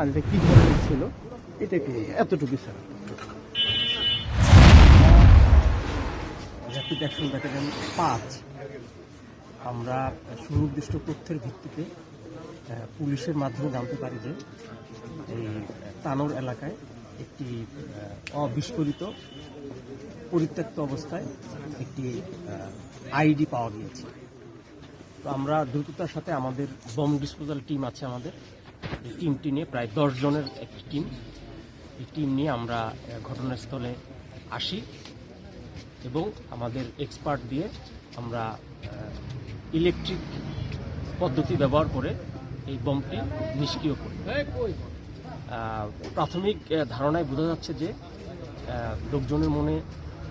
আর এটা কি ধরনের ছিল। এটা একটু এতটুকু স্যার? ব্যাটালিয়ন পাঁচ। আমরা সুনির্দিষ্ট তথ্যের ভিত্তিতে পুলিশের মাধ্যমে জানতে পারি যে এই তানোর এলাকায় একটি অবিস্ফোরিত, পরিত্যক্ত অবস্থায় একটি আইডি পাওয়া গিয়েছে। তো আমরা দ্রুততার সাথে আমাদের বম ডিসপোজাল টিম আছে আমাদের। টিমটি নিয়ে প্রায় দশ জনের একটি টিম। এই টিম নিয়ে আমরা ঘটনাস্থলে আসি এবং আমাদের এক্সপার্ট দিয়ে আমরা ইলেকট্রিক পদ্ধতি ব্যবহার করে এই বমটি নিষ্ক্রিয় করি। প্রাথমিক ধারণায় বোঝা যাচ্ছে যে লোকজনের মনে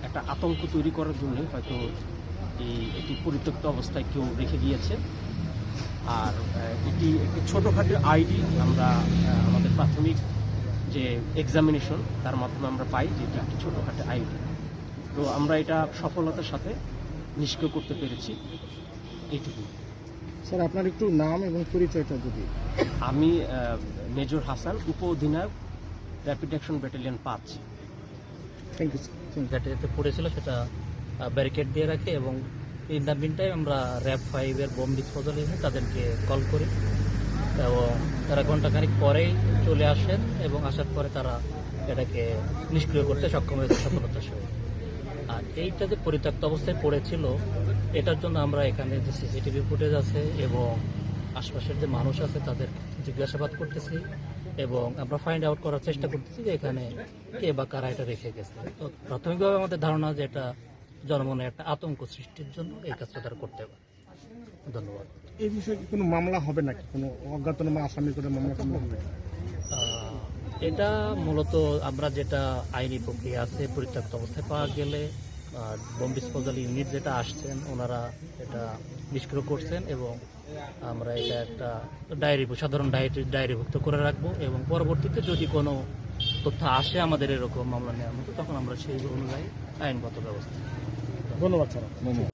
একটা আতঙ্ক তৈরি করার জন্যই হয়তো এই এটি পরিত্যক্ত অবস্থায় কেউ রেখে গিয়েছে। আর এটি একটি ছোটোখাটো আইডি আমরা আমাদের প্রাথমিক যে এক্সামিনেশন তার মাধ্যমে আমরা পাই যে এটি একটি ছোটোখাটো আইডি। তো আমরা এটা সফলতার সাথে নিষ্ক্রিয় করতে পেরেছি। এইটুকু স্যার আপনার একটু নাম এবং পরিচয়টা যদি আমি মেজর হাসান উপ অধিনায়ক র্যাপিড অ্যাকশন ব্যাটালিয়ন পাঁচ থ্যাংক ইউ যেটা যেতে পড়েছিল সেটা ব্যারিকেড দিয়ে রাখে এবং ইন দ্য মিন টাইম আমরা র্যাব ফাইভের বোম ডিসপোজাল ইউনিট তাদেরকে কল করি। এবং তারা ঘন্টাখানিক পরেই চলে আসেন এবং আসার পরে তারা এটাকে নিষ্ক্রিয় করতে সক্ষম হয়েছে সফলতার সহিত আর এইটা যে পরিত্যক্ত অবস্থায় পড়েছিল, এটার জন্য আমরা এখানে যে সিসিটিভি ফুটেজ আছে এবং আশপাশের যে মানুষ আছে তাদের জিজ্ঞাসাবাদ করতেছি এবং আমরা ফাইন্ড আউট করার চেষ্টা করতেছি যে এখানে কে বা কারা এটা রেখে গেছে। তো প্রাথমিকভাবে আমাদের ধারণা যে এটা জনমনে একটা আতঙ্ক সৃষ্টির জন্য এই কাজটা তারা করতে পারে। ধন্যবাদ। এই বিষয়ে কোনো মামলা হবে নাকি? কোনো অজ্ঞাতনামা আসামি করে মামলা টামলা হবে? এটা মূলত আমরা যেটা আইনি প্রক্রিয়া আছে পরিত্যক্ত অবস্থায় পাওয়া গেলে বোম ডিসপোজাল ইউনিট যেটা আসছেন ওনারা এটা নিষ্ক্রিয় করছেন এবং আমরা এটা একটা ডায়েরি সাধারণ ডায়েরি ডায়েরিভুক্ত করে রাখব এবং পরবর্তীতে যদি কোনো তথ্য আসে আমাদের এরকম মামলা নেওয়ার মতো তখন আমরা সেই অনুযায়ী আইনগত ব্যবস্থা ধন্যবাদ স্যার।